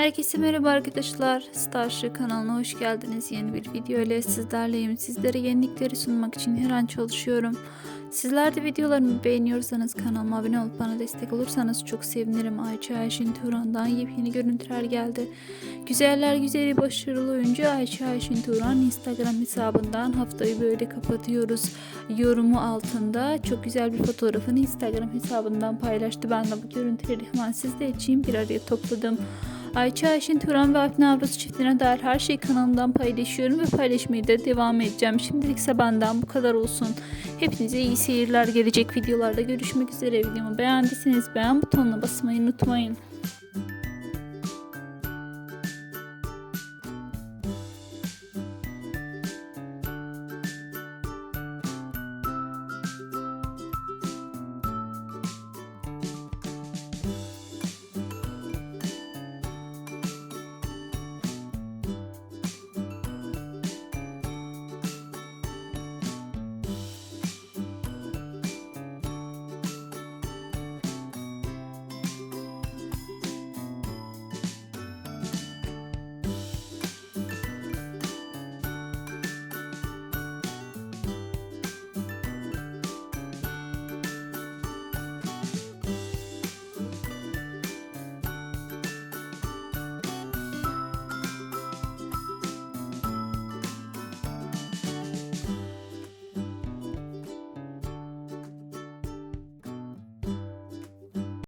Herkese merhaba arkadaşlar. Starship kanalına hoş geldiniz. Yeni bir video ile sizlerleyim. Sizlere yenilikleri sunmak için her an çalışıyorum. Sizler de videolarımı beğeniyorsanız kanalıma abone olup bana destek olursanız çok sevinirim. Ayça Ayşin Turan'dan yepyeni görüntüler geldi. Güzeller güzeli başarılı oyuncu Ayça Ayşin Turan Instagram hesabından haftayı böyle kapatıyoruz. Yorumu altında çok güzel bir fotoğrafını Instagram hesabından paylaştı. Ben de bu görüntüleri hemen sizler için bir araya topladım. Ayça Ayşin Turan ve Alp Navruz çiftine dair her şeyi kanalımdan paylaşıyorum ve paylaşmaya da devam edeceğim. Şimdilik ise benden bu kadar olsun. Hepinize iyi seyirler gelecek videolarda görüşmek üzere. Videomu beğendiyseniz beğen butonuna basmayı unutmayın.